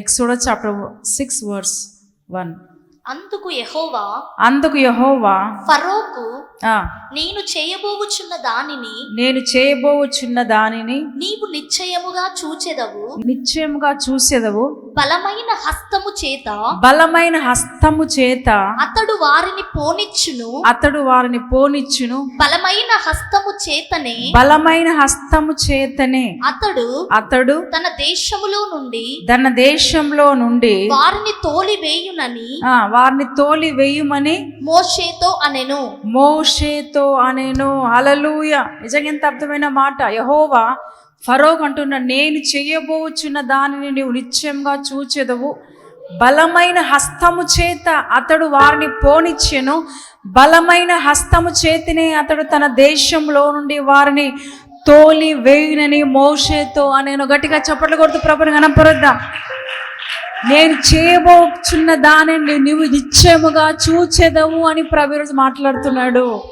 Exodus chapter six verse one. అందుకు యెహోవా అందుకు యహోవా ఫరోకు నేను చేయబోవుచున్న దానిని నేను చేయబోచున్న దానిని నీవు నిశ్చయముగా చూచెదవు. నిశ్చయముగా చూసేదవు బలమైన హస్తము చేత బలమైన హస్తము చేత అతడు వారిని పోనిచ్చును. అతడు వారిని పోనిచ్చును. బలమైన హస్తము చేతనే బలమైన హస్తము చేతనే అతడు అతడు తన దేశములో నుండి తన దేశంలో నుండి వారిని తోలివేయునని ఆ, వారిని తోలి వేయుమని మోషేతో అనెను. మోషేతో అనేను. అలలుయ నిజంగా ఎంత అర్థమైన మాట. యహోవా ఫరోక్ అంటున్న నేను చేయబోచున్న దానిని నీవు నిశ్చయంగా చూచెదవు. బలమైన హస్తము చేత అతడు వారిని పోనిచ్చెను. బలమైన హస్తము చేతినే అతడు తన దేశంలో నుండి వారిని తోలి వేయునని మోషేతో నేను గట్టిగా చప్పట్లు కొడుతూ ప్రభుని కనపరుద్దాం నేను చేయబోచున్న దానిని నువ్వు నిశ్చయముగా చూచెదవు అని ప్రభు మాట్లాడుతున్నాడు.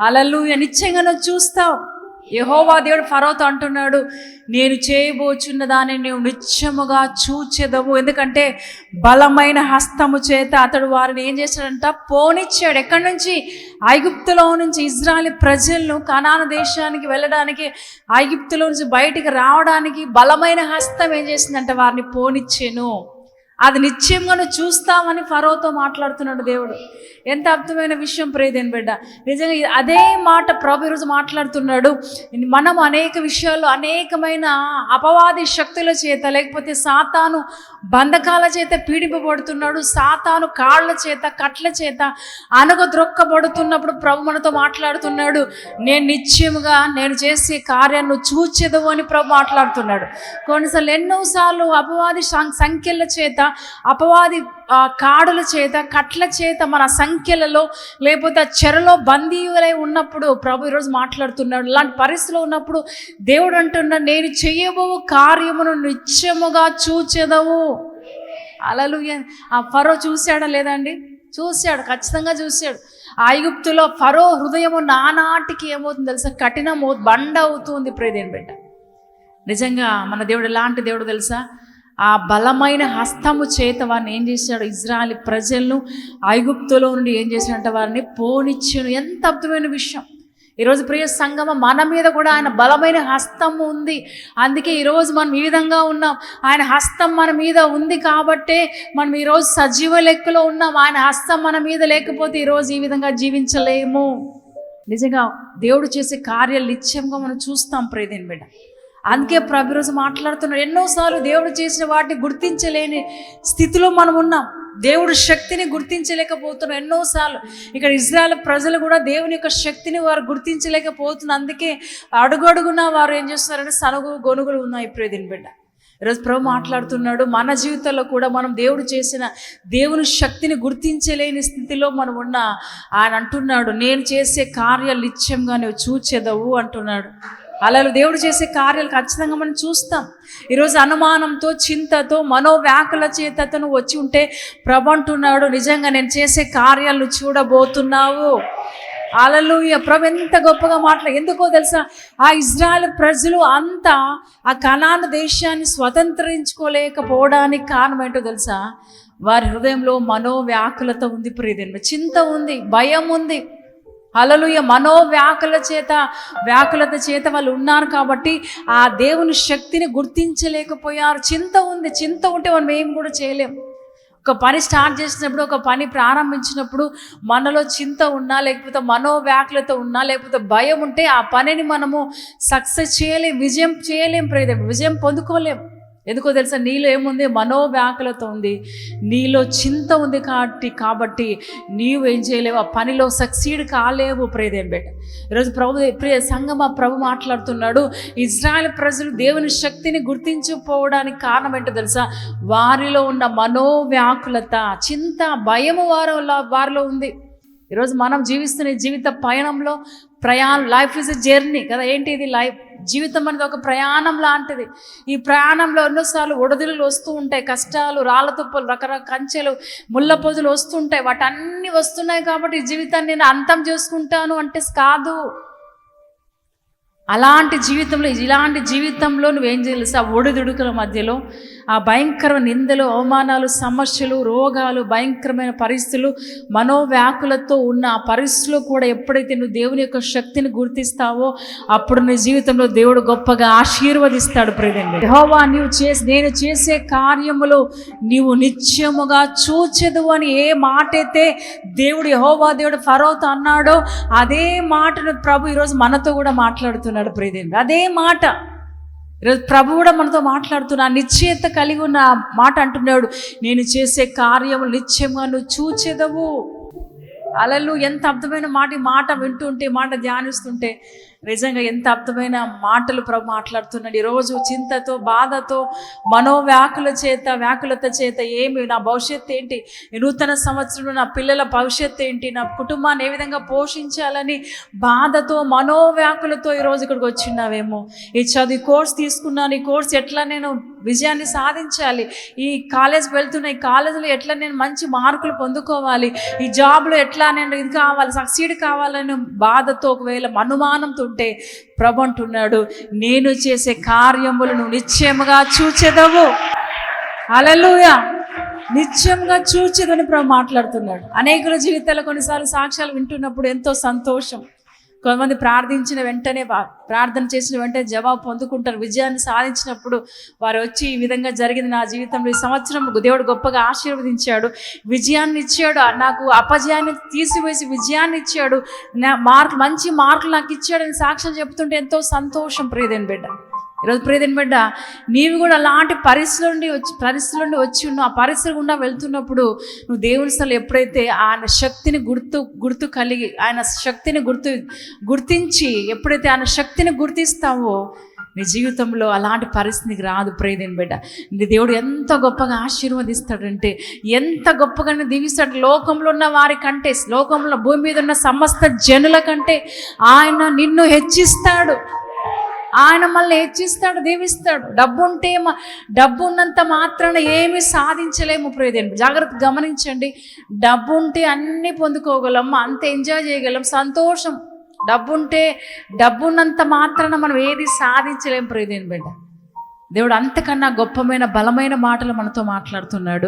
అలలు నిశ్చయంగా నువ్వు చూస్తావు. యహోవా దేవుడు ఫరోతో అంటున్నాడు నేను చేయబోచున్న దానిని నువ్వు నిత్యముగా చూచెదవు. ఎందుకంటే బలమైన హస్తము చేత అతడు వారిని ఏం చేశాడంట? పోనిచ్చాడు. ఎక్కడి నుంచి? ఐగుప్తులో నుంచి ఇజ్రాయల్ ప్రజలను కనాన దేశానికి వెళ్ళడానికి ఐగుప్తులో నుంచి బయటికి రావడానికి బలమైన హస్తం ఏం చేసిందంటే? వారిని పోనిచ్చాను. అది నిశ్చయంగా నువ్వు చూస్తామని ఫరోతో మాట్లాడుతున్నాడు దేవుడు. ఎంత అర్థమైన విషయం ప్రేదేని బిడ్డ. నిజంగా అదే మాట ప్రభు ఈరోజు మాట్లాడుతున్నాడు. మనం అనేక విషయాల్లో అనేకమైన అపవాది శక్తుల చేత లేకపోతే సాతాను బంధకాల చేత పీడింపబడుతున్నాడు. సాతాను కాళ్ళ చేత కట్ల చేత అనగద్రొక్కబడుతున్నప్పుడు ప్రభు మనతో మాట్లాడుతున్నాడు. నేను నిశ్చయముగా నేను చేసే కార్యాన్ని చూచెదవు అని ప్రభు మాట్లాడుతున్నాడు. కొన్నిసార్లు ఎన్నోసార్లు అపవాది సంఖ్యల చేత అపవాది కాడుల చేత కట్ల చేత మన సంఖ్యలలో లేకపోతే చెరలో బందీయులై ఉన్నప్పుడు ప్రభు ఈరోజు మాట్లాడుతున్నాడు. ఇలాంటి పరిస్థితిలో ఉన్నప్పుడు దేవుడు అంటున్నాడు నేను చేయబో కార్యమును నిత్యముగా చూచెదవు. అలలు ఆ ఫరో చూశాడా లేదండి చూశాడు ఖచ్చితంగా చూశాడు. ఐగుప్తులో ఫరో హృదయము నానాటికి ఏమవుతుంది తెలుసా? కఠినమవు బండ అవుతుంది ప్రేదేని బిడ్డ. నిజంగా మన దేవుడు ఎలాంటి దేవుడు తెలుసా? ఆ బలమైన హస్తము చేత వారిని ఏం చేశాడు? ఇజ్రాయల్ ప్రజలను ఐగుప్తులో నుండి ఏం చేశాడంటే వారిని పోనిచ్చాను ఎంత అద్భుతమైన విషయం. ఈరోజు ప్రియ సంగమ మన మీద కూడా ఆయన బలమైన హస్తం ఉంది. అందుకే ఈరోజు మనం ఈ విధంగా ఉన్నాం. ఆయన హస్తం మన మీద ఉంది కాబట్టే మనం ఈరోజు సజీవ లెక్కలో ఉన్నాం. ఆయన హస్తం మన మీద లేకపోతే ఈరోజు ఈ విధంగా జీవించలేము. నిజంగా దేవుడు చేసే కార్యాలు నిత్యంగా మనం చూస్తాం ప్రేదేని బిడ్డ. అందుకే ప్రభు రోజు మాట్లాడుతున్నాడు. ఎన్నోసార్లు దేవుడు చేసిన వాటిని గుర్తించలేని స్థితిలో మనం ఉన్నాం. దేవుడు శక్తిని గుర్తించలేకపోతున్నాం. ఎన్నోసార్లు ఇక్కడ ఇజ్రాయల్ ప్రజలు కూడా దేవుని యొక్క శక్తిని వారు గుర్తించలేకపోతున్నారు. అందుకే అడుగడుగునా వారు ఏం చేస్తున్నారంటే సనుగు గొనుగులు ఉన్నాయి. ప్రేదిని బిడ్డ ఈరోజు ప్రభు మాట్లాడుతున్నాడు. మన జీవితంలో కూడా మనం దేవుడు చేసిన దేవుని శక్తిని గుర్తించలేని స్థితిలో మనం ఉన్న ఆయన అంటున్నాడు. నేను చేసే కార్యాలు నిత్యంగా నువ్వు చూచెదవు అంటున్నాడు. అలా దేవుడు చేసే కార్యాలు ఖచ్చితంగా మనం చూస్తాం. ఈరోజు అనుమానంతో చింతతో మనోవ్యాకుల చేతతో నువ్వు వచ్చి ఉంటే ప్రభు అంటున్నాడు నిజంగా నేను చేసే కార్యాలు చూడబోతున్నావు. అలలు ప్రభు ఎంత గొప్పగా మాట్లా ఎందుకో తెలుసా? ఆ ఇజ్రాయల్ ప్రజలు అంతా ఆ కణాన దేశాన్ని స్వతంత్రించుకోలేకపోవడానికి కారణం ఏంటో తెలుసా? వారి హృదయంలో మనోవ్యాకులత ఉంది ప్రియదేమి చింత ఉంది భయం ఉంది. అలలుయ మనోవ్యాకుల చేత వ్యాకులత చేత వాళ్ళు ఉన్నారు కాబట్టి ఆ దేవుని శక్తిని గుర్తించలేకపోయారు. చింత ఉంది చింత ఉంటే మనం ఏం కూడా చేయలేం. ఒక పని స్టార్ట్ చేసినప్పుడు ఒక పని ప్రారంభించినప్పుడు మనలో చింత ఉన్నా లేకపోతే మనోవ్యాకులత ఉన్నా లేకపోతే భయం ఉంటే ఆ పనిని మనము సక్సెస్ చేయలేం విజయం చేయలేం ప్రేద విజయం పొందుకోలేం. ఎందుకో తెలుసా? నీలో ఏముంది? మనోవ్యాకులత ఉంది. నీలో చింత ఉంది కాబట్టి కాబట్టి నీవు ఏం చేయలేవు. ఆ పనిలో సక్సీడ్ కాలేవు ప్రేదేం బేట ఈరోజు ప్రభు ప్రియ సంగమ ప్రభు మాట్లాడుతున్నాడు. ఇజ్రాయెల్ ప్రజలు దేవుని శక్తిని గుర్తించకపోవడానికి కారణం ఏంటో తెలుసా? వారిలో ఉన్న మనోవ్యాకులత చింత భయము వారు వారిలో ఉంది. ఈరోజు మనం జీవిస్తున్న జీవిత పయనంలో ప్రయాణం లైఫ్ ఇస్ ఎ జర్నీ కదా? ఏంటి ఇది లైఫ్ జీవితం అనేది ఒక ప్రయాణం లాంటిది. ఈ ప్రయాణంలో ఎన్నోసార్లు ఒడదులు వస్తూ ఉంటాయి కష్టాలు రాళ్ళ తుప్పలు రకరకాల కంచెలు ముళ్ళ పొదులు వస్తుంటాయి. వాటన్నీ వస్తున్నాయి కాబట్టి ఈ జీవితాన్ని నేను అంతం చేసుకుంటాను అంటే కాదు. అలాంటి జీవితంలో ఇలాంటి జీవితంలో నువ్వేం తెలుసా? ఒడిదుడుకుల మధ్యలో ఆ భయంకర నిందలు అవమానాలు సమస్యలు రోగాలు భయంకరమైన పరిస్థితులు మనోవ్యాకులతో ఉన్న ఆ పరిస్థితులు కూడా ఎప్పుడైతే నువ్వు దేవుని యొక్క శక్తిని గుర్తిస్తావో అప్పుడు నీ జీవితంలో దేవుడు గొప్పగా ఆశీర్వదిస్తాడు ప్రియదండి హోవా నీవు చేసి నేను చేసే కార్యములు నీవు నిత్యముగా చూచెదు అని ఏ మాట అయితే దేవుడు యహోవా దేవుడు ఫరోతో అన్నాడో అదే మాటను ప్రభు ఈరోజు మనతో కూడా మాట్లాడుతున్నాడు ప్రియదేవుడు అదే మాట ఈరోజు ప్రభు కూడా మనతో మాట్లాడుతున్నా నిశ్చయత కలిగి ఉన్న మాట అంటున్నాడు నేను చేసే కార్యము నిత్యంగా నువ్వు చూచెదవు. అలలు ఎంత అర్థమైన మాట మాట వింటుంటే మాట ధ్యానిస్తుంటే నిజంగా ఎంత అర్థమైన మాటలు ప్రభు మాట్లాడుతున్నాడు. ఈరోజు చింతతో బాధతో మనోవ్యాకుల చేత వ్యాకులత చేత ఏమి నా భవిష్యత్తు ఏంటి? నూతన సంవత్సరంలో నా పిల్లల భవిష్యత్తు ఏంటి? నా కుటుంబాన్ని ఏ విధంగా పోషించాలని బాధతో మనోవ్యాకులతో ఈరోజు ఇక్కడికి వచ్చినావేమో ఈ చదువు కోర్స్ తీసుకున్నాను. ఈ కోర్స్ ఎట్లా నేను విజయాన్ని సాధించాలి? ఈ కాలేజ్కి వెళ్తున్న ఈ కాలేజీలో ఎట్లా నేను మంచి మార్కులు పొందుకోవాలి? ఈ జాబ్లో ఎట్లా నేను ఇది కావాలి సక్సీడ్ కావాలని బాధతో ఒకవేళ అనుమానంతో ఉంటే ప్రభు అంటున్నాడు నేను చేసే కార్యములను నిశ్చయముగా చూచెదవు. అలలుయా నిత్యంగా చూచెదని ప్రభు మాట్లాడుతున్నాడు. అనేకుల జీవితాల్లో కొన్నిసార్లు సాక్ష్యాలు వింటున్నప్పుడు ఎంతో సంతోషం. కొంతమంది ప్రార్థించిన వెంటనే ప్రార్థన చేసిన వెంటనే జవాబు పొందుకుంటారు. విజయాన్ని సాధించినప్పుడు వారు వచ్చి ఈ విధంగా జరిగింది నా జీవితంలో. ఈ సంవత్సరం దేవుడు గొప్పగా ఆశీర్వదించాడు. విజయాన్ని ఇచ్చాడు. నాకు అపజయాన్ని తీసివేసి విజయాన్ని ఇచ్చాడు. నా మార్క్ మంచి మార్కులు నాకు ఇచ్చాడని సాక్ష్యం చెప్తుంటే ఎంతో సంతోషం ప్రియదేని బిడ్డ. ఈరోజు ప్రియదేని బిడ్డ నీవు కూడా అలాంటి పరిస్థితుల నుండి వచ్చి పరిస్థితుల నుండి వచ్చి ఉన్నావు. ఆ పరిస్థితి గుండా వెళ్తున్నప్పుడు నువ్వు దేవుని స్థలం ఎప్పుడైతే ఆయన శక్తిని గుర్తు గుర్తు కలిగి ఆయన శక్తిని గుర్తు గుర్తించి ఎప్పుడైతే ఆయన శక్తిని గుర్తిస్తావో నీ జీవితంలో అలాంటి పరిస్థితికి రాదు ప్రేదేని బిడ్డ నీ దేవుడు ఎంత గొప్పగా ఆశీర్వదిస్తాడంటే ఎంత గొప్పగా దీవిస్తాడు. లోకంలో ఉన్న వారి కంటే లోకంలో భూమి మీద ఉన్న సమస్త జనుల కంటే ఆయన నిన్ను హెచ్చిస్తాడు. ఆయన మనల్ని హెచ్చిస్తాడు దీవిస్తాడు. డబ్బు ఉంటే మ- డబ్బు ఉన్నంత మాత్రాన ఏమి సాధించలేము ప్రియదేని జాగ్రత్త గమనించండి. డబ్బు ఉంటే అన్నీ పొందుకోగలం అంత ఎంజాయ్ చేయగలం సంతోషం. డబ్బు ఉంటే డబ్బు ఉన్నంత మాత్రాన మనం ఏది సాధించలేము ప్రియదేని బిడ్డ. దేవుడు అంతకన్నా గొప్పమైన బలమైన మాటలు మనతో మాట్లాడుతున్నాడు.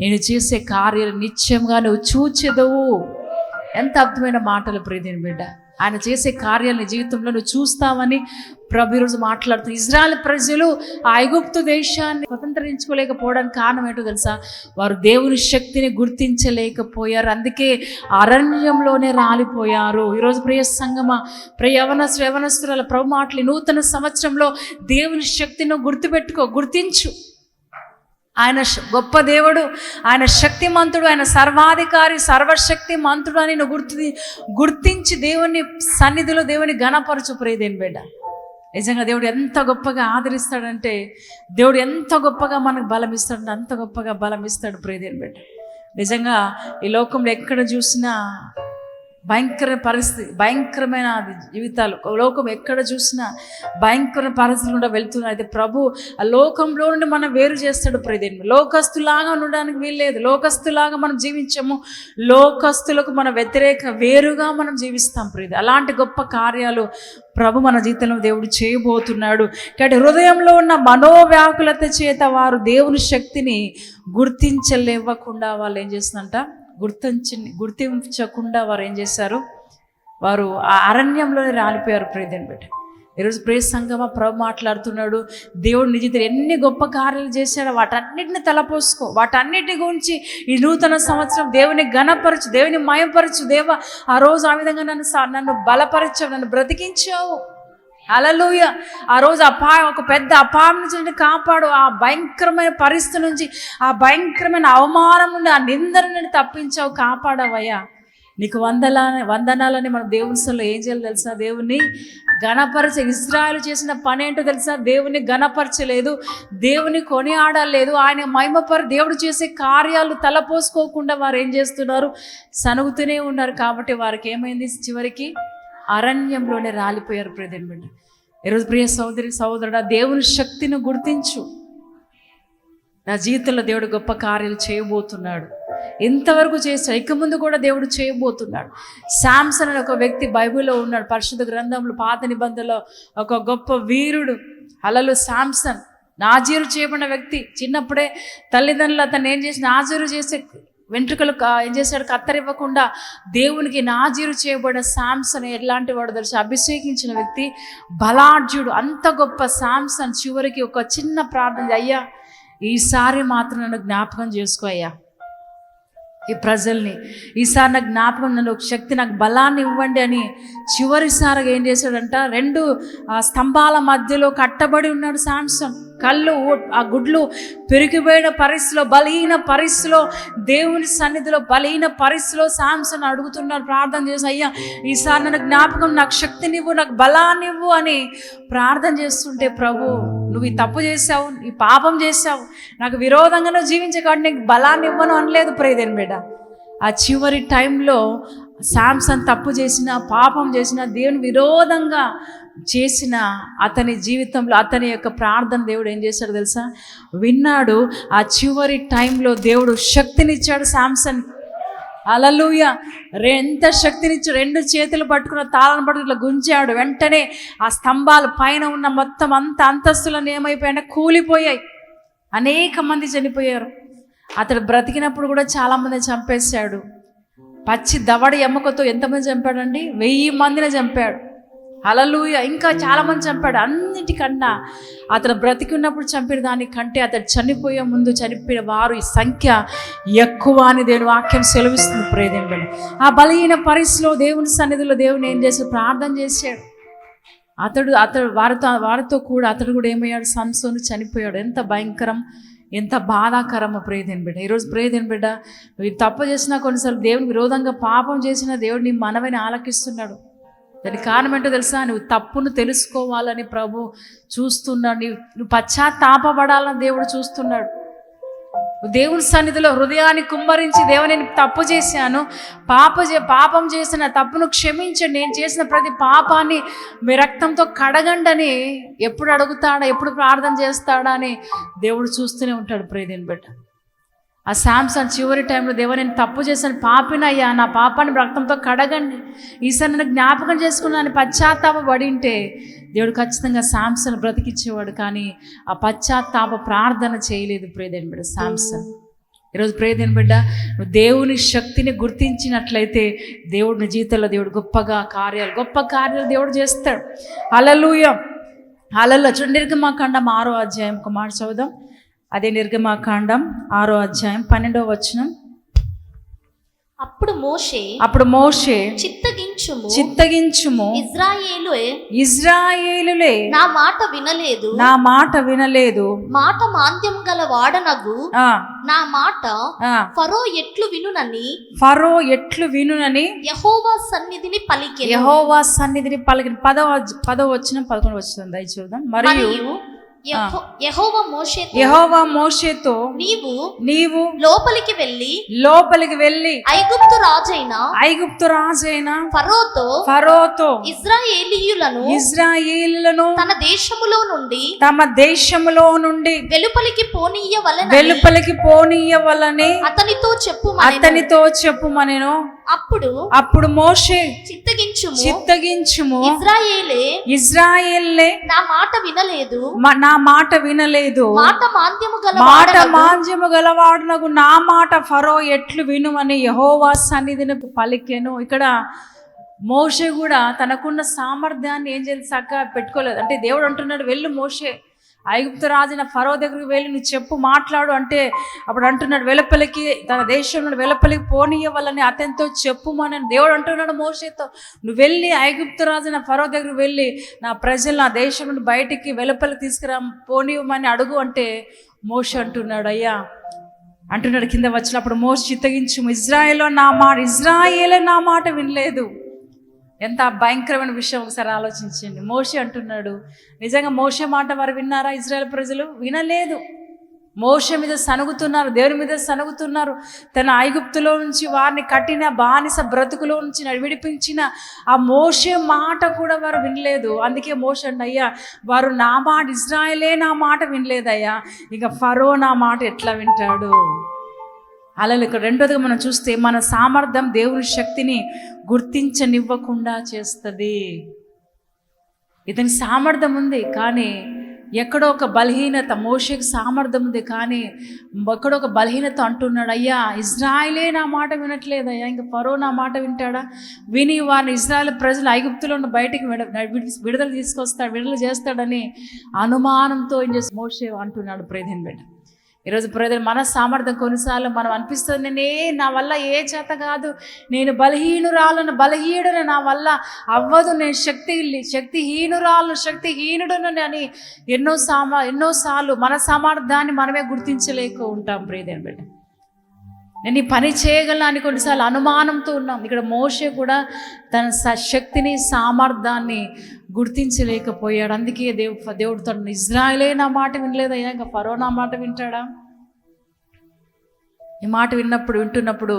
నేను చేసే కార్యాలు నిత్యంగా నువ్వు చూచెదవు. ఎంత అద్భుతమైన మాటలు ప్రియదేని బిడ్డ. ఆయన చేసే కార్యాలు నీ జీవితంలో నువ్వు చూస్తావని ప్రభు ఈరోజు మాట్లాడుతూ ఇజ్రాయెల్ ప్రజలు ఆ ఐగుప్తు దేశాన్ని స్వతంత్రించుకోలేకపోవడానికి కారణం ఏంటో తెలుసా? వారు దేవుని శక్తిని గుర్తించలేకపోయారు. అందుకే అరణ్యంలోనే రాలిపోయారు. ఈరోజు ప్రియ సంగమ ప్రయవన యవనస్తు ప్రభు మాటలు నూతన సంవత్సరంలో దేవుని శక్తిని గుర్తుపెట్టుకో గుర్తించు. ఆయన గొప్ప దేవుడు ఆయన శక్తిమంతుడు ఆయన సర్వాధికారి సర్వశక్తి మంతుడు అని నువ్వు గుర్తు గుర్తించి దేవుని సన్నిధిలో దేవుని ఘనపరచు ప్రేదేని బిడ్డ. నిజంగా దేవుడు ఎంత గొప్పగా ఆదరిస్తాడంటే దేవుడు ఎంత గొప్పగా మనకు బలం ఇస్తాడు అంత గొప్పగా బలం ఇస్తాడు ప్రేదేని బిడ్డ. నిజంగా ఈ లోకంలో ఎక్కడ చూసినా భయంకర పరిస్థితి భయంకరమైన జీవితాలు. లోకం ఎక్కడ చూసినా భయంకర పరిస్థితులు కూడా వెళ్తున్నారు అయితే ప్రభు ఆ లోకంలో నుండి మనం వేరు చేస్తాడు ప్రదేని లోకస్తులాగా ఉండడానికి వీల్లేదు. లోకస్తులాగా మనం జీవించము. లోకస్తులకు మన వ్యతిరేక వేరుగా మనం జీవిస్తాం ప్రతి అలాంటి గొప్ప కార్యాలు ప్రభు మన జీవితంలో దేవుడు చేయబోతున్నాడు. కాబట్టి హృదయంలో ఉన్న మనోవ్యాకులత చేత వారు దేవుని శక్తిని గుర్తించలేవ్వకుండా వాళ్ళు ఏం చేస్తుందంట గుర్తించి గుర్తించకుండా వారు ఏం చేశారు? వారు ఆ అరణ్యంలోనే రాలిపోయారు ప్రేదని బిడ్డ. ఈరోజు ప్రే సంగమ ప్రభు మాట్లాడుతున్నాడు. దేవుడు నిజ ఎన్ని గొప్ప కార్యాలు చేశాడో వాటన్నిటిని తలపోసుకో. వాటన్నిటి గురించి ఈ నూతన సంవత్సరం దేవుని ఘనపరచు దేవుని మయపరచు దేవ. ఆ రోజు ఆ విధంగా నన్ను సార్ నన్ను బలపరిచావు నన్ను బ్రతికించావు. అలలుయ ఆ రోజు అపా ఒక పెద్ద అపాయం నుంచి కాపాడు. ఆ భయంకరమైన పరిస్థితి నుంచి ఆ భయంకరమైన అవమానం నుండి ఆ నిందర నుండి తప్పించావు కాపాడవయ్యా. నీకు వందల వందనాలని మన దేవుని సల్లో ఏం చేయాలి తెలుసా? దేవుని గణపరచ ఇజ్రాయలు చేసిన పని ఏంటో తెలుసా? దేవుని గణపరచలేదు దేవుని కొనియాడలేదు. ఆయన మహిమపరి దేవుడు చేసే కార్యాలు తలపోసుకోకుండా వారు ఏం చేస్తున్నారు? సనుగుతూనే ఉన్నారు. కాబట్టి వారికి ఏమైంది చివరికి? అరణ్యంలోనే రాలిపోయారు ప్రజలు బిడ్డ. ఈరోజు ప్రియ సోదరి సోదరుడు దేవుని శక్తిని గుర్తించు. నా జీవితంలో దేవుడు గొప్ప కార్యాలు చేయబోతున్నాడు. ఇంతవరకు చేశాడు ఇక ముందు కూడా దేవుడు చేయబోతున్నాడు. శాంసన్ అనే ఒక వ్యక్తి బైబిల్లో ఉన్నాడు. పరిశుద్ధ గ్రంథంలో పాత నిబంధనలో ఒక గొప్ప వీరుడు. అలలు శాంసన్. నాజీరు చేయబడిన వ్యక్తి. చిన్నప్పుడే తల్లిదండ్రులు అతను ఏం చేసి నాజీరు చేసే వెంట్రుకలు ఏం చేశాడు? కత్తరివ్వకుండా దేవునికి నాజీరు చేయబడిన శాంసన్ ఎలాంటి వాడు తెలుసు? అభిషేకించిన వ్యక్తి బలాఢ్యుడు అంత గొప్ప శాంసన్ చివరికి ఒక చిన్న ప్రార్థన అయ్యా ఈసారి మాత్రం నన్ను జ్ఞాపకం చేసుకో అయ్యా. ఈ ప్రజల్ని ఈసారి నాకు జ్ఞాపకం నన్ను ఒక శక్తి నాకు బలాన్ని ఇవ్వండి అని చివరిసారిగా ఏం చేశాడంట? రెండు స్తంభాల మధ్యలో కట్టబడి ఉన్నాడు శాంసన్. కళ్ళు ఆ గుడ్లు పెరిగిపోయిన పరిస్థితిలో బలహీన పరిస్థితిలో దేవుని సన్నిధిలో బలహీన పరిస్థితిలో సాంసన్ అడుగుతున్నాడు ప్రార్థన చేసి అయ్యా ఈసారి నన్ను జ్ఞాపకం నాకు శక్తినివ్వు నాకు బలాన్నివ్వు అని ప్రార్థన చేస్తుంటే ప్రభు నువ్వు ఈ తప్పు చేసావు ఈ పాపం చేసావు నాకు విరోధంగా నువ్వు జీవించే కాబట్టి నీకు బలాన్ని ఇవ్వను అనలేదు ప్రేదేని బిడ్డ. ఆ చివరి టైంలో శాంసన్ తప్పు చేసిన పాపం చేసిన దేవుని విరోధంగా చేసిన అతని జీవితంలో అతని యొక్క ప్రార్థన దేవుడు ఏం చేశాడు తెలుసా? విన్నాడు ఆ చివరి టైంలో దేవుడు శక్తినిచ్చాడు శాంసన్. అలలుయ ఎంత శక్తినిచ్చి రెండు చేతులు పట్టుకున్న తాళను పట్టుకు ఇట్లా గుంజాడు. వెంటనే ఆ స్తంభాలు పైన ఉన్న మొత్తం అంత అంతస్తులను ఏమైపోయాయంటే కూలిపోయాయి. అనేక మంది చనిపోయారు. అతడు బ్రతికినప్పుడు కూడా చాలామంది చంపేశాడు. పచ్చి దవడ ఎమ్మకతో ఎంతమంది చంపాడండి? వెయ్యి మందిని చంపాడు. అలలుయ ఇంకా చాలామంది చంపాడు. అన్నిటికన్నా అతను బ్రతికి ఉన్నప్పుడు చంపిన దానికంటే అతడు చనిపోయే ముందు చనిపోయిన వారు ఈ సంఖ్య ఎక్కువ అని దేవుని వాక్యం సెలవిస్తుంది. ప్రేదేవుడు ఆ బలహీన పరిస్థితిలో దేవుని సన్నిధిలో దేవుని ఏం చేసి ప్రార్థన చేశాడు. అతడు అతడు వారితో వారితో కూడా అతడు కూడా ఏమయ్యాడు? సంసోను చనిపోయాడు. ఎంత భయంకరం ఎంత బాధాకరమో ప్రేదేని బిడ్డ. ఈరోజు ప్రేదేని బిడ్డ తప్పు చేసినా కొన్నిసార్లు దేవుని విరోధంగా పాపం చేసిన దేవుడిని మనవని మనవిని ఆలకిస్తున్నాడు. దానికి కారణం ఏంటో తెలుసా? నువ్వు తప్పును తెలుసుకోవాలని ప్రభు చూస్తున్నాడు. నీ నువ్వు పశ్చాత్తాపడాలని దేవుడు చూస్తున్నాడు. దేవుని సన్నిధిలో హృదయాన్ని కుమ్మరించి దేవుని నేను తప్పు చేశాను పాప చే పాపం చేసిన తప్పును క్షమించండి నేను చేసిన ప్రతి పాపాన్ని మీ రక్తంతో కడగండని ఎప్పుడు అడుగుతాడా ఎప్పుడు ప్రార్థన చేస్తాడా అని దేవుడు చూస్తూనే ఉంటాడు ప్రేదేని బిడ్డ. ఆ శాంసన్ చివరి టైంలో దేవ నేను తప్పు చేశాను. పాపినయ్యా నా పాపాన్ని రక్తంతో కడగండి. ఈసారి నన్ను జ్ఞాపకం చేసుకున్నాను. పశ్చాత్తాప పడింటే దేవుడు ఖచ్చితంగా శాంసన్ బ్రతికిచ్చేవాడు. కానీ ఆ పశ్చాత్తాప ప్రార్థన చేయలేదు ప్రేదేని బిడ్డ శాంసన్. ఈరోజు ప్రేదేని బిడ్డ నువ్వు దేవుని శక్తిని గుర్తించినట్లయితే దేవుడు నీ జీవితంలో దేవుడు గొప్పగా కార్యాలు గొప్ప కార్యాలు దేవుడు చేస్తాడు. అలలుయ అలల్లో మా కండ మారో అధ్యాయం. ఒక మాట చదువుదాం. అదే నిర్గమాకాండం ఆరో అధ్యాయం పన్నెండవ వచనం. అప్పుడు మోషే అప్పుడు మోషే చిత్తగించుము. చిత్తగించుము. ఇజ్రాయేలు ఇజ్రాయేలులే నా మాట వినలేదు. నా మాట వినలేదు. మాట మాంద్యం గల వాడనగు. నా మాట ఫరో ఎట్లు వినునని. ఫరో ఎట్లు వినునని యహోవా సన్నిధిని పలికెను. యహోవా సన్నిధిని పలికిన. పదవ పదవ వచ్చిన పదకొండు వచ్చిన దయ చూద్దాం. మరియు యెహోవా మోషేతో నీవు నీవు లోపలికి వెళ్ళి లోపలికి వెళ్ళి ఐగుప్తు రాజైన ఐగుప్తు రాజైన ఫరోతో ఫరోతో ఇజ్రాయేలీయులను ఇజ్రాయేలులను తన దేశములో నుండి తమ దేశములో నుండి వెలుపలికి పోనీయవలెన వెలుపలికి పోనీయవలని అతనితో చెప్పు అతనితో చెప్పుమనెను. అప్పుడు అప్పుడు మోషే చిత్తగించుము. చిత్తగించుము. ఇజ్రాయేలే ఇజ్రాయేల్లే నా మాట వినలేదు. నా మాట వినలేదు. మాట మాంద్యము గల మాట మాంద్యము గలవాడునకు నా మాట ఫరో ఎట్లు వినుమని యహోవా సన్నిధిని పలికెను. ఇక్కడ మోషే కూడా తనకున్న సామర్థ్యాన్ని ఏం చేసి చక్కగా పెట్టుకోలేదు. అంటే దేవుడు అంటున్నాడు వెళ్ళు మోషే. ఐగుప్తు రాజున ఫరో దగ్గరికి వెళ్ళి నువ్వు చెప్పు మాట్లాడు అంటే అప్పుడు అంటున్నాడు వెలుపలికి తన దేశంలో వెలుపలికి పోనీయవలని అతనితో చెప్పుమని దేవుడు అంటున్నాడు మోసేతో నువ్వు వెళ్ళి ఐగుప్తు రాజున ఫరో దగ్గరికి వెళ్ళి నా ప్రజలు నా దేశం నుండి బయటికి వెలుపలికి తీసుకురా పోనీయమని అడుగు అంటే మోష అంటున్నాడు అయ్యా అంటున్నాడు కింద వచ్చినప్పుడు మోస చిత్తగించు ఇజ్రాయేల్ నా మాట ఇజ్రాయేలే నా మాట వినలేదు. ఎంత భయంకరమైన విషయం ఒకసారి ఆలోచించండి. మోషే అంటున్నాడు నిజంగా మోషే మాట వారు విన్నారా ఇజ్రాయెల్ ప్రజలు? వినలేదు. మోష మీద సనుగుతున్నారు దేవుని మీద సనుగుతున్నారు తన ఐగుప్తులో నుంచి వారిని కట్టిన బానిస బ్రతుకులో నుంచి విడిపించిన ఆ మోష మాట కూడా వారు వినలేదు. అందుకే మోష అండి అయ్యా వారు నా మాట ఇజ్రాయలే నా మాట వినలేదయ్యా. ఇక ఫరో నా మాట ఎట్లా వింటాడు? అలా ఇక్కడ రెండోదిగా మనం చూస్తే మన సామర్థ్యం దేవుని శక్తిని గుర్తించనివ్వకుండా చేస్తుంది. ఇతని సామర్థ్యం ఉంది కానీ ఎక్కడో ఒక బలహీనత మోషకి సామర్థ్యం ఉంది కానీ ఎక్కడో ఒక బలహీనత అంటున్నాడు అయ్యా ఇజ్రాయిలే నా మాట వినట్లేదయ్యా ఇంకా పరో నా మాట వింటాడా? విని వారిని ఇజ్రాయల్ ప్రజలు ఐగుప్తులో ఉన్న బయటికి విడుదల తీసుకొస్తాడు విడుదల చేస్తాడని అనుమానంతో ఏం చేసి మోషే అంటున్నాడు ప్రేదిన్ బిడ్డ. ఈరోజు ప్రజలు మన సామర్థ్యం కొన్నిసార్లు మనం అనిపిస్తుంది నేనే నా వల్ల ఏ చేత కాదు. నేను బలహీనురాలను బలహీనుడు నా వల్ల అవ్వదు. నేను శక్తి శక్తిహీనురాలు శక్తిహీనుడును అని ఎన్నో సామా ఎన్నోసార్లు మన సామర్థ్యాన్ని మనమే గుర్తించలేక ఉంటాం ప్రియదేని బిడ్డ. నేను ఈ పని చేయగలను అని కొన్నిసార్లు అనుమానంతో ఉన్నాం. ఇక్కడ మోషే కూడా తన స- శక్తిని సామర్థ్యాన్ని గుర్తించలేకపోయాడు. అందుకే దేవు దేవుడు తను ఇజ్రాయలే నా మాట వినలేదయ్యా ఇంకా ఫరో నా మాట వింటాడా? ఈ మాట విన్నప్పుడు వింటున్నప్పుడు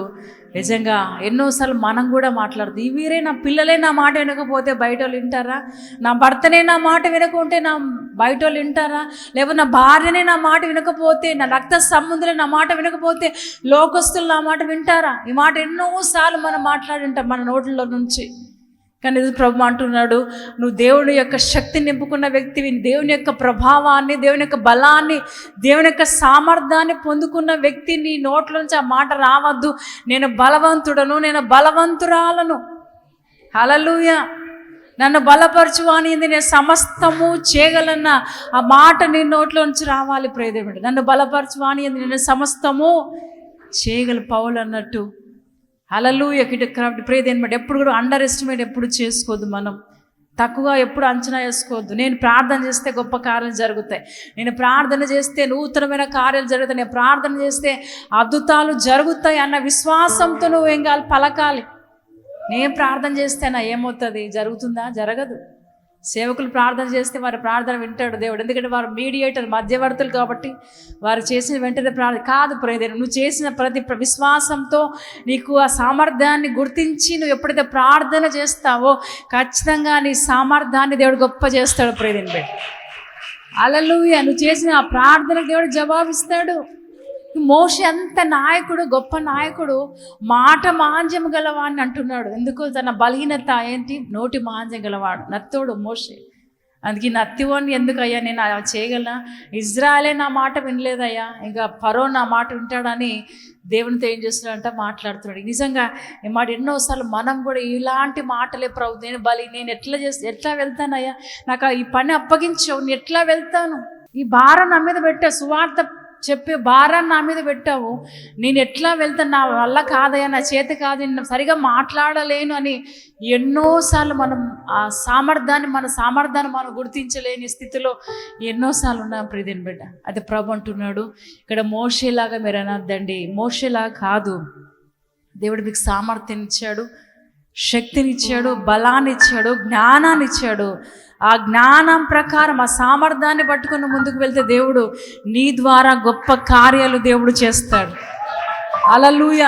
నిజంగా ఎన్నోసార్లు మనం కూడా మాట్లాడుతుంది ఈ వీరే నా పిల్లలే నా మాట వినకపోతే బయట వాళ్ళు వింటారా? నా భర్తనే నా మాట వినకుంటే నా బయట వాళ్ళు వింటారా? లేకపోతే నా భార్యనే నా మాట వినకపోతే నా రక్త సంబంధులే నా మాట వినకపోతే లోకస్తులు నా మాట వింటారా? ఈ మాట ఎన్నోసార్లు మనం మాట్లాడి ఉంటాం మన నోట్ల నుంచి. కానీ ఇది ప్రభు అంటున్నాడు నువ్వు దేవుని యొక్క శక్తిని నింపుకున్న వ్యక్తివి దేవుని యొక్క ప్రభావాన్ని దేవుని యొక్క బలాన్ని దేవుని యొక్క సామర్థ్యాన్ని పొందుకున్న వ్యక్తి నీ నోట్ల నుంచి ఆ మాట రావద్దు. నేను బలవంతుడను నేను బలవంతురాలను. హలలుయ నన్ను బలపరచు అని నేను సమస్తము చేయగలన్న ఆ మాట నీ నోట్లో నుంచి రావాలి ప్రేదేవుడు నన్ను బలపరచు అని నేను సమస్తము చేయగల పౌలు అన్నట్టు అలలు ఎక్కడ ప్రేదేని బట్టి ఎప్పుడు కూడా అండర్ ఎస్టిమేట్ ఎప్పుడు చేసుకోవద్దు మనం. తక్కువగా ఎప్పుడు అంచనా వేసుకోవద్దు. నేను ప్రార్థన చేస్తే గొప్ప కార్యాలు జరుగుతాయి. నేను ప్రార్థన చేస్తే నూతనమైన కార్యాలు జరుగుతాయి. నేను ప్రార్థన చేస్తే అద్భుతాలు జరుగుతాయి అన్న విశ్వాసంతో నువ్వు ఏం కావాలి? పలకాలి. నేను ప్రార్థన చేస్తేనా ఏమవుతుంది? జరుగుతుందా? జరగదు. సేవకులు ప్రార్థన చేస్తే వారి ప్రార్థన వింటాడు దేవుడు. ఎందుకంటే వారు మీడియేటర్ మధ్యవర్తులు కాబట్టి వారు చేసిన వెంటనే ప్రార్థన కాదు ప్రేదేను నువ్వు చేసిన ప్రతి విశ్వాసంతో నీకు ఆ సామర్థ్యాన్ని గుర్తించి నువ్వు ఎప్పుడైతే ప్రార్థన చేస్తావో ఖచ్చితంగా నీ సామర్థ్యాన్ని దేవుడు గొప్ప చేస్తాడు ప్రేదేని బిడ్డ నువ్వు చేసిన ఆ ప్రార్థన దేవుడు జవాబిస్తాడు. మోష అంత నాయకుడు గొప్ప నాయకుడు మాట మాంజం గలవాడిని అంటున్నాడు. ఎందుకు? తన బలహీనత ఏంటి? నోటి మాంజం గలవాడు నత్తోడు మోషే. అందుకే నత్తివాడిని ఎందుకు అయ్యా నేను అలా చేయగలనా? ఇజ్రాయలే నా మాట వినలేదయ్యా. ఇంకా పరో నా మాట వింటాడని దేవునితో ఏం చేస్తున్నాడంట? మాట్లాడుతున్నాడు. నిజంగా మాట ఎన్నోసార్లు మనం కూడా ఇలాంటి మాటలే ప్రభు నేను బలి నేను ఎట్లా చేస్తా ఎట్లా వెళ్తానయ్యా? నాకు ఈ పని అప్పగించావు నేను ఎట్లా వెళ్తాను? ఈ భారం నా మీద పెట్టా సువార్త చెప్పే భారాన్ని నా మీద పెట్టావు. నేను ఎట్లా వెళ్తాను? నా వల్ల కాదయ్యా నా చేతి కాదు నేను సరిగా మాట్లాడలేను అని ఎన్నోసార్లు మనం ఆ సామర్థ్యాన్ని మన సామర్థ్యాన్ని మనం గుర్తించలేని స్థితిలో ఎన్నోసార్లు ఉన్నాం ప్రీతిని బిడ్డ. అది ప్రభు అంటున్నాడు. ఇక్కడ మోషేలాగా మీరు అనద్దండి. మోషేలాగా కాదు. దేవుడు మీకు సామర్థ్యం ఇచ్చాడు శక్తినిచ్చాడు బలాన్ని ఇచ్చాడు జ్ఞానాన్ని ఇచ్చాడు. ఆ జ్ఞానం ప్రకారం ఆ సామర్థ్యాన్ని పట్టుకుని ముందుకు వెళ్తే దేవుడు నీ ద్వారా గొప్ప కార్యాలు దేవుడు చేస్తాడు. అలలుయ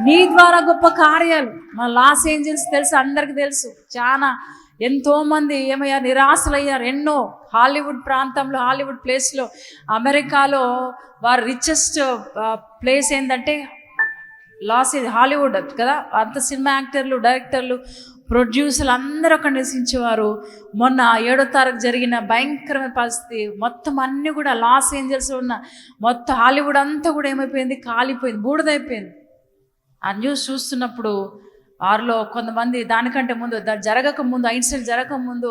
నీ ద్వారా గొప్ప కార్యాలు. మన లాస్ ఏంజల్స్ తెలుసు అందరికీ తెలుసు. చాలా ఎంతోమంది ఏమయ్యా నిరాశలయ్యారు. ఎన్నో హాలీవుడ్ ప్రాంతంలో హాలీవుడ్ ప్లేస్లో అమెరికాలో వారి రిచెస్ట్ ప్లేస్ ఏంటంటే లాస్ ఇది హాలీవుడ్ కదా. అంత సినిమా యాక్టర్లు డైరెక్టర్లు ప్రొడ్యూసర్లు అందరూ అక్కడ నివసించేవారు. మొన్న ఏడో తారీఖు జరిగిన భయంకరమైన పరిస్థితి. మొత్తం అన్నీ కూడా లాస్ ఏంజల్స్ ఉన్న మొత్తం హాలీవుడ్ అంతా కూడా ఏమైపోయింది? కాలిపోయింది. బూడిదైపోయింది. ఆ న్యూస్ చూస్తున్నప్పుడు వారిలో కొంతమంది దానికంటే ముందు జరగక ముందు ఆ ఇన్సిడెంట్ జరగక ముందు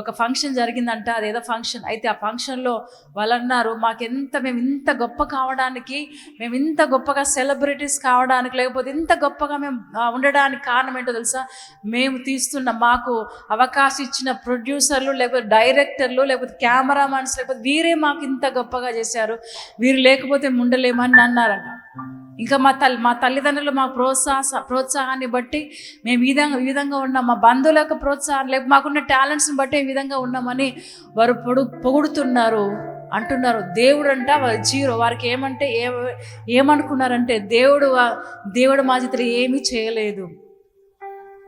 ఒక ఫంక్షన్ జరిగిందంట. అదేదో ఫంక్షన్. అయితే ఆ ఫంక్షన్లో వాళ్ళు అన్నారు మాకెంత మేము ఇంత గొప్ప కావడానికి మేము ఇంత గొప్పగా సెలబ్రిటీస్ కావడానికి లేకపోతే ఇంత గొప్పగా మేము ఉండడానికి కారణం ఏంటో తెలుసా? మేము తీస్తున్న మాకు అవకాశం ఇచ్చిన ప్రొడ్యూసర్లు లేకపోతే డైరెక్టర్లు లేకపోతే కెమెరామాన్స్ లేకపోతే వీరే మాకు ఇంత గొప్పగా చేశారు. వీరు లేకపోతే ఉండలేమని అన్నారంట. ఇంకా మా తల్లి మా తల్లిదండ్రులు మా ప్రోత్సాహ ప్రోత్సాహాన్ని బట్టి మేము ఈ విధంగా ఈ విధంగా ఉన్నాం. మా బంధువుల యొక్క ప్రోత్సాహం లేక మాకున్న టాలెంట్స్ని బట్టి ఈ విధంగా ఉన్నామని వారు పొడు పొగుడుతున్నారు అంటున్నారు. దేవుడు అంట వారు జీరో వారికి ఏమంటే ఏ ఏమనుకున్నారంటే దేవుడు దేవుడు మా చిత్ర ఏమీ చేయలేదు.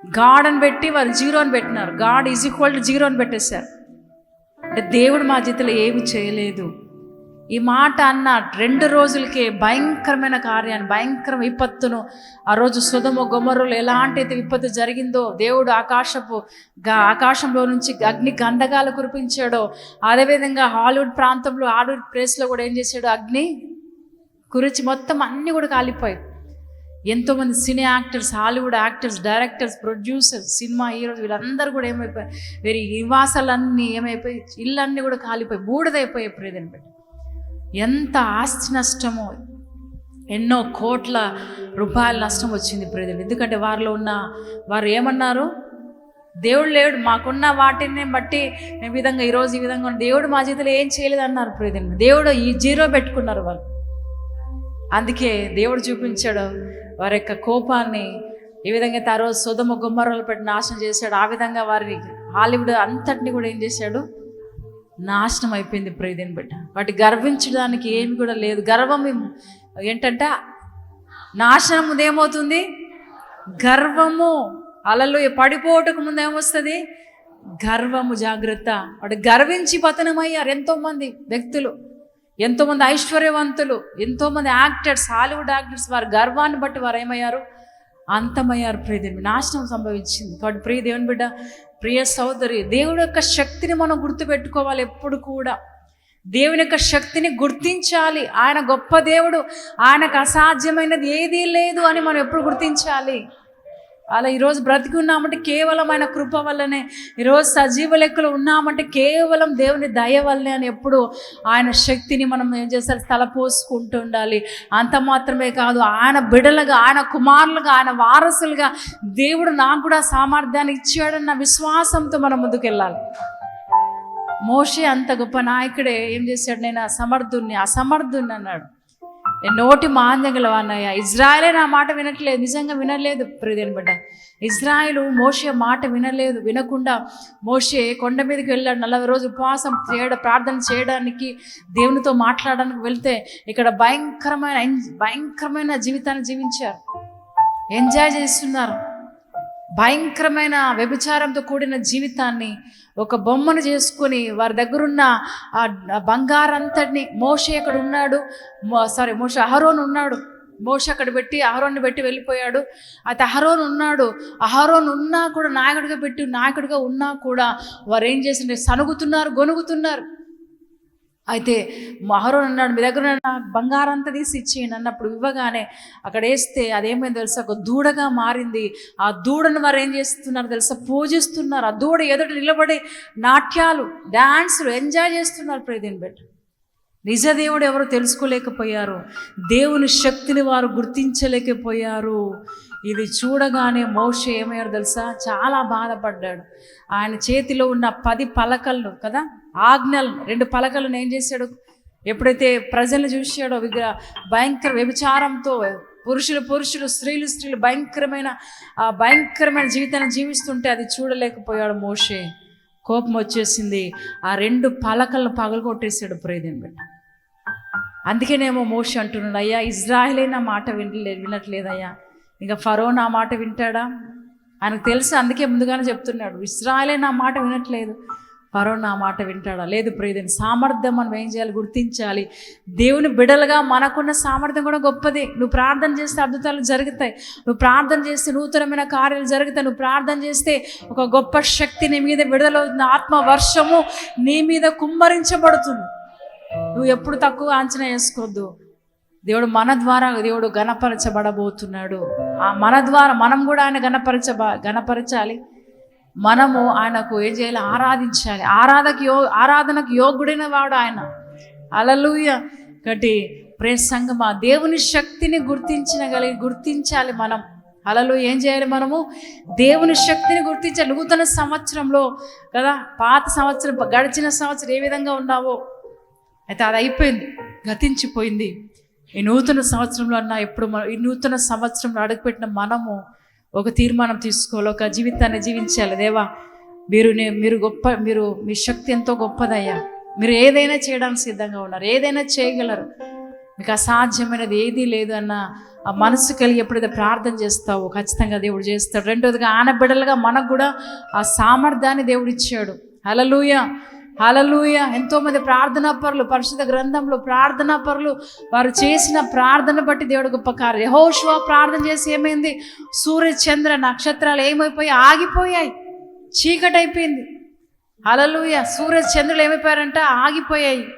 గాడ్ అని పెట్టి వారు జీరో అని పెట్టినారు. God is equal to zero అని పెట్టేశారు. అంటే దేవుడు మా చేతిలో ఏమి చేయలేదు. ఈ మాట అన్న రెండు రోజులకే భయంకరమైన కార్యాన్ని భయంకర విపత్తును ఆ రోజు సుధమ గుమరులు ఎలాంటి అయితే విపత్తు జరిగిందో దేవుడు ఆకాశపు ఆకాశంలో నుంచి అగ్ని గంధకాలు కురిపించాడో అదేవిధంగా హాలీవుడ్ ప్రాంతంలో హాలీవుడ్ ప్లేస్లో కూడా ఏం చేశాడు అగ్ని? కురిచి మొత్తం అన్నీ కూడా కాలిపోయాయి. ఎంతోమంది సినీ actors Hollywood actors directors producers cinema heroes వీళ్ళందరూ కూడా ఏమైపోయారు వీరి నివాసాలన్నీ ఏమైపోయి ఇళ్ళన్నీ కూడా కాలిపోయి బూడిదైపోయాయి ప్రేదని పెట్టి ఎంత ఆస్తి నష్టమో ఎన్నో కోట్ల రూపాయల నష్టం వచ్చింది ప్రేదలు ఎందుకంటే వారిలో ఉన్న వారు ఏమన్నారు? దేవుడు లేడు మాకున్న వాటిని బట్టి ఈ విధంగా ఈరోజు ఈ విధంగా దేవుడు మా జీవితంలో ఏం చేయలేదు అన్నారు ప్రేదలు దేవుడు ఈ జీరో పెట్టుకున్నారు వాళ్ళు. అందుకే దేవుడు చూపించాడు వారి యొక్క కోపాన్ని. ఏ విధంగా అయితే ఆ రోజు సుధమ గుమ్మరాలు పెట్టి నాశనం చేశాడు. ఆ విధంగా వారిని హాలీవుడ్ అంతటిని కూడా ఏం చేశాడు? నాశనం అయిపోయింది ప్రేదిని బిడ్డ. వాటి గర్వించడానికి ఏమి కూడా లేదు. గర్వం ఏంటంటే నాశనం ఏమవుతుంది? గర్వము. అలలు పడిపోవటకు ముందు ఏమొస్తుంది? గర్వము జాగ్రత్త. వాడు గర్వించి పతనమయ్యారు ఎంతోమంది వ్యక్తులు. ఎంతోమంది ఐశ్వర్యవంతులు. ఎంతోమంది యాక్టర్స్ హాలీవుడ్ యాక్టర్స్ వారి గర్వాన్ని బట్టి వారు ఏమయ్యారు? అంతమయ్యారు ప్రియదేవి నాశనం సంభవించింది. కాబట్టి ప్రియదేవుని బిడ్డ ప్రియ సోదరి దేవుడు యొక్క శక్తిని మనం గుర్తుపెట్టుకోవాలి ఎప్పుడు కూడా. దేవుని యొక్క శక్తిని గుర్తించాలి. ఆయన గొప్ప దేవుడు. ఆయనకు అసాధ్యమైనది ఏదీ లేదు అని మనం ఎప్పుడు గుర్తించాలి? అలా ఈరోజు బ్రతికి ఉన్నామంటే కేవలం ఆయన కృప వల్లనే ఈరోజు సజీవ లెక్కలు ఉన్నామంటే కేవలం దేవుని దయ వల్లనే అని ఎప్పుడు ఆయన శక్తిని మనం ఏం చేస్తారు? తలపోసుకుంటూ ఉండాలి. అంత మాత్రమే కాదు ఆయన బిడలుగా ఆయన కుమారులుగా ఆయన వారసులుగా దేవుడు నాకు కూడా సామర్థ్యాన్ని ఇచ్చాడన్న విశ్వాసంతో మనం ముందుకెళ్ళాలి. మోషే అంత గొప్ప నాయకుడే ఏం చేశాడు? నేను అసమర్థుణ్ణి అసమర్థుణ్ణి అన్నాడు. నోటి మాంద్యం అన్నయ్య ఇజ్రాయలే నా మాట వినట్లేదు నిజంగా వినలేదు ప్రియదేని బిడ్డ. ఇజ్రాయలు మోషే మాట వినలేదు వినకుండా మోషే కొండ మీదకి వెళ్ళాడు. నలభై రోజులు ఉపవాసం చేయడం ప్రార్థన చేయడానికి దేవునితో మాట్లాడడానికి వెళ్తే ఇక్కడ భయంకరమైన భయంకరమైన జీవితాన్ని జీవించారు. ఎంజాయ్ చేస్తున్నారు. భయంకరమైన వ్యభిచారంతో కూడిన జీవితాన్ని ఒక బొమ్మను చేసుకొని వారి దగ్గరున్న ఆ బంగారంతటిని మోషే అక్కడ ఉన్నాడు. సారీ మోష అహరోన్ ఉన్నాడు. మోష అక్కడ పెట్టి అహరోన్ని పెట్టి వెళ్ళిపోయాడు. అయితే అహరోన్ ఉన్నాడు. అహరోన్ ఉన్నా కూడా నాయకుడిగా పెట్టి నాయకుడిగా ఉన్నా కూడా వారు ఏం చేసిండే సనుగుతున్నారు గొనుగుతున్నారు. అయితే మహరోన్ అన్నాడు మీ దగ్గర బంగారం అంతా తీసి ఇచ్చేయండి అన్నప్పుడు ఇవ్వగానే అక్కడ వేస్తే అదేమైంది తెలుసా? ఒక దూడగా మారింది. ఆ దూడను వారు ఏం చేస్తున్నారు తెలుసా? పూజిస్తున్నారు. ఆ దూడ ఎదుట నిలబడి నాట్యాలు డ్యాన్స్లు ఎంజాయ్ చేస్తున్నారు ప్రేదిని బెట్ నిజ దేవుడు ఎవరు తెలుసుకోలేకపోయారు. దేవుని శక్తిని వారు గుర్తించలేకపోయారు. ఇది చూడగానే మోషే ఏమయ్యారు తెలుసా? చాలా బాధపడ్డాడు. ఆయన చేతిలో ఉన్న పది పలకలను కదా ఆజ్ఞలు రెండు పలకలను ఏం చేశాడు? ఎప్పుడైతే ప్రజలను చూశాడో విగ్రహ భయంకర వ్యభిచారంతో పురుషులు పురుషులు స్త్రీలు స్త్రీలు భయంకరమైన ఆ భయంకరమైన జీవితాన్ని జీవిస్తుంటే అది చూడలేకపోయాడు మోషే. కోపం వచ్చేసింది. ఆ రెండు పలకలను పగలగొట్టేశాడు ప్రేదేని బిడ్డ. అందుకేనేమో మోషి అంటున్నాడు అయ్యా ఇజ్రాయలే నా మాట వినలే వినట్లేదయ్యా. ఇంకా ఫరో నా మాట వింటాడా? ఆయనకు తెలుసు అందుకే ముందుగానే చెప్తున్నాడు. ఇస్రాయలే నా మాట వినట్లేదు. ఫరో నా మాట వింటాడా? లేదు ప్రియదని సామర్థ్యం మనం ఏం చేయాలి? గుర్తించాలి. దేవుని బిడలుగా మనకున్న సామర్థ్యం కూడా గొప్పది. నువ్వు ప్రార్థన చేస్తే అద్భుతాలు జరుగుతాయి. నువ్వు ప్రార్థన చేస్తే నూతనమైన కార్యాలు జరుగుతాయి. నువ్వు ప్రార్థన చేస్తే ఒక గొప్ప శక్తి నీ మీద విడుదలవుతుంది. ఆత్మ వర్షము నీ మీద కుమ్మరించబడుతుంది. నువ్వు ఎప్పుడు తక్కువ అంచనా వేసుకోవద్దు. దేవుడు మన ద్వారా దేవుడు గణపరచబడబోతున్నాడు మన ద్వారా మనం కూడా ఆయన గణపరచ గణపరచాలి మనము ఆయనకు ఏం చేయాలి ఆరాధించాలి. ఆరాధకు యో ఆరాధనకు యోగుడైన వాడు ఆయన. అలలుయ కటి ప్రేమ సంగమా దేవుని శక్తిని గుర్తించగలిగి గుర్తించాలి మనం. అలలో ఏం చేయాలి మనము? దేవుని శక్తిని గుర్తించాలి. నూతన సంవత్సరంలో కదా పాత సంవత్సరం గడిచిన సంవత్సరం ఏ విధంగా ఉన్నావో. అయితే అది అయిపోయింది. గతించిపోయింది. ఈ నూతన సంవత్సరంలో అన్న ఇప్పుడు మన ఈ నూతన సంవత్సరంలో అడుగుపెట్టిన మనము ఒక తీర్మానం తీసుకోవాలి ఒక జీవితాన్ని జీవించాలి. దేవా మీరు నే- మీరు గొప్ప మీరు మీ శక్తి ఎంతో గొప్పదయ్యా. మీరు ఏదైనా చేయడానికి సిద్ధంగా ఉన్నారు ఏదైనా చేయగలరు. మీకు అసాధ్యమైనది ఏదీ లేదు అన్న ఆ మనసు కలిగి ఎప్పుడైతే ప్రార్థన చేస్తావో ఖచ్చితంగా దేవుడు చేస్తాడు. రెండోదిగా ఆనబిడలుగా మనకు కూడా ఆ సామర్థ్యాన్ని దేవుడు ఇచ్చాడు. హలలుయ హలలుయ ఎంతో మంది ప్రార్థనా పరులు పరిశుద్ధ గ్రంథంలో ప్రార్థనా పరులు వారు చేసిన ప్రార్థన బట్టి దేవుడు గొప్ప కార్యం యెహోషువ ప్రార్థన చేసి ఏమైంది? సూర్య చంద్ర నక్షత్రాలు ఏమైపోయి ఆగిపోయాయి. చీకటి అయిపోయింది హలలుయ సూర్య చంద్రులు ఏమైపోయారంట? ఆగిపోయాయి.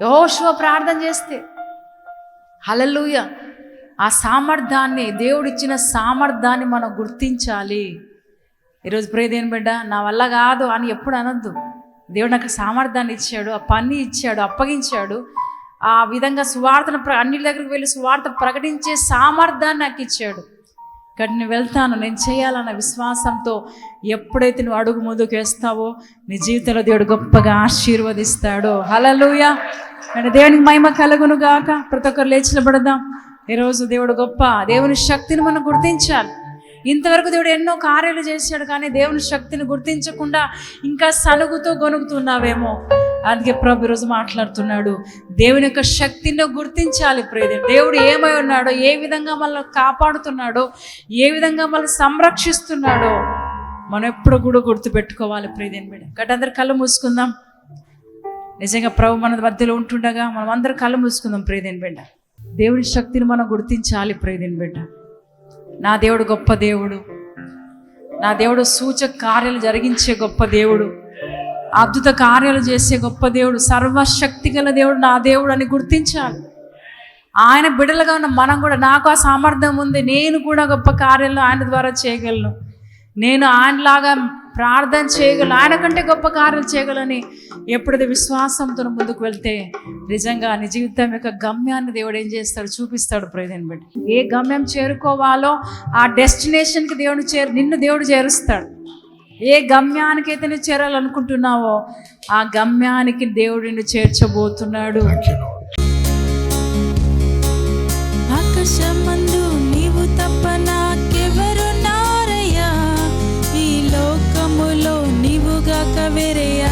యెహోషువ ప్రార్థన చేస్తే. హలలుయ ఆ సామర్థ్యాన్ని దేవుడిచ్చిన సామర్థ్యాన్ని మనం గుర్తించాలి. ఈరోజు ప్రేదేని బిడ్డ నా వల్ల కాదు అని ఎప్పుడు అనొద్దు. దేవుడు నాకు సామర్థ్యాన్ని ఇచ్చాడు ఆ పని ఇచ్చాడు అప్పగించాడు. ఆ విధంగా సువార్తను ప్ర అన్నిటి దగ్గరికి వెళ్ళి సువార్త ప్రకటించే సామర్థ్యాన్ని నాకు ఇచ్చాడు. ఇక్కడ నేను వెళ్తాను నేను చేయాలన్న విశ్వాసంతో ఎప్పుడైతే నువ్వు అడుగు ముందుకు వేస్తావో నీ జీవితంలో దేవుడు గొప్పగా ఆశీర్వదిస్తాడు. హలలుయ అంటే దేవునికి మహిమ కలుగును గాక ప్రతి ఒక్కరు లేచిన పడదాం ఈరోజు దేవుడు గొప్ప దేవుని శక్తిని మనం గుర్తించాలి. ఇంతవరకు దేవుడు ఎన్నో కార్యాలు చేశాడు కానీ దేవుని శక్తిని గుర్తించకుండా ఇంకా సనుగుతూ గొనుగుతున్నావేమో. అందుకే ప్రభు ఈరోజు మాట్లాడుతున్నాడు. దేవుని యొక్క శక్తిని గుర్తించాలి ప్రేదే దేవుడు ఏమై ఉన్నాడో ఏ విధంగా మనల్ని కాపాడుతున్నాడో ఏ విధంగా మనల్ని సంరక్షిస్తున్నాడో మనం ఎప్పుడు కూడా గుర్తుపెట్టుకోవాలి ప్రేదేని బిడ్డ. గట్ అందరు కళ్ళు మూసుకుందాం. నిజంగా ప్రభు మన మధ్యలో ఉంటుండగా మనం అందరు కళ్ళు మూసుకుందాం ప్రేదేని బిడ్డ. దేవుని శక్తిని మనం గుర్తించాలి ప్రేదేని బిడ్డ. నా దేవుడు గొప్ప దేవుడు. నా దేవుడు సూచక కార్యాలు జరిగించే గొప్ప దేవుడు. అద్భుత కార్యాలు చేసే గొప్ప దేవుడు. సర్వశక్తి గల దేవుడు నా దేవుడు అని గుర్తించాలి ఆయన బిడలుగా ఉన్న మనం కూడా నాకు ఆ సామర్థ్యం ఉంది. నేను కూడా గొప్ప కార్యాలు ఆయన ద్వారా చేయగలను. నేను ఆయనలాగా ప్రార్థన చేయగలను ఆయన కంటే గొప్ప కార్యాలు చేయగలని ఎప్పుడైతే విశ్వాసంతో ముందుకు వెళ్తే నిజంగా నీ జీవితం యొక్క గమ్యాన్ని దేవుడు ఏం చేస్తాడు? చూపిస్తాడు ప్రయోజనం బట్టి. ఏ గమ్యం చేరుకోవాలో ఆ డెస్టినేషన్కి దేవుడు చేరు నిన్ను దేవుడు చేరుస్తాడు. ఏ గమ్యానికైతే నువ్వు చేరాలనుకుంటున్నావో ఆ గమ్యానికి దేవుడు నిన్ను చేర్చబోతున్నాడు. ఆకాశమందు Video.